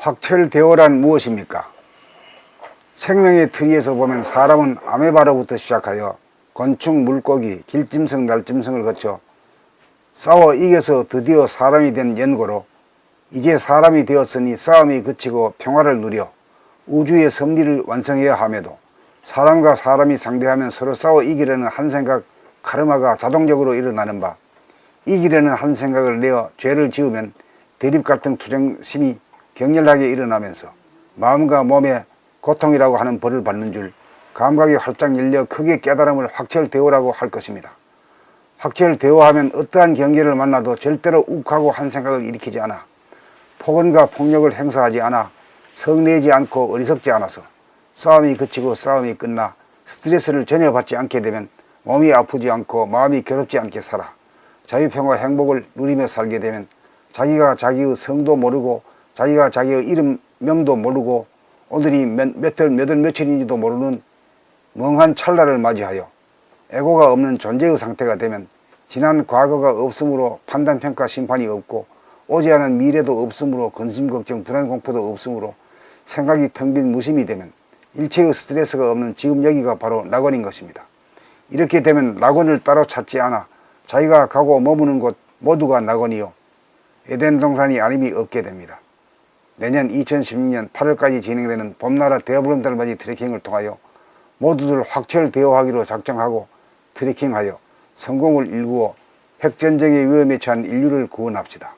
확철대오란 무엇입니까? 생명의 틀에서 보면 사람은 아메바로부터 시작하여 곤충, 물고기, 길짐승, 날짐승을 거쳐 싸워 이겨서 드디어 사람이 된 연고로 이제 사람이 되었으니 싸움이 그치고 평화를 누려 우주의 섭리를 완성해야 함에도 사람과 사람이 상대하면 서로 싸워 이기려는 한 생각 카르마가 자동적으로 일어나는 바 이기려는 한 생각을 내어 죄를 지으면 대립 갈등 투쟁심이 격렬하게 일어나면서 마음과 몸에 고통이라고 하는 벌을 받는 줄 감각이 활짝 열려 크게 깨달음을 확철대오라고 할 것입니다. 확철대오하면 어떠한 경계를 만나도 절대로 욱하고 한 생각을 일으키지 않아 폭언과 폭력을 행사하지 않아 성내지 않고 어리석지 않아서 싸움이 그치고 싸움이 끝나 스트레스를 전혀 받지 않게 되면 몸이 아프지 않고 마음이 괴롭지 않게 살아 자유평화 행복을 누리며 살게 되면 자기가 자기의 성도 모르고 자기가 자기의 이름 명도 모르고 오늘이 몇, 몇월 몇월 며칠인지도 모르는 멍한 찰나를 맞이하여 에고가 없는 존재의 상태가 되면 지난 과거가 없으므로 판단 평가 심판이 없고 오지 않은 미래도 없으므로 근심 걱정 불안 공포도 없으므로 생각이 텅 빈 무심이 되면 일체의 스트레스가 없는 지금 여기가 바로 낙원인 것입니다. 이렇게 되면 낙원을 따로 찾지 않아 자기가 가고 머무는 곳 모두가 낙원이요 에덴 동산이 아님이 없게 됩니다. 내년 2016년 8월까지 진행되는 봄나라 대보름달 맞이 트레킹을 통하여 모두들 확철대오하기로 작정하고 트레킹하여 성공을 일구어 핵전쟁의 위험에 처한 인류를 구원합시다.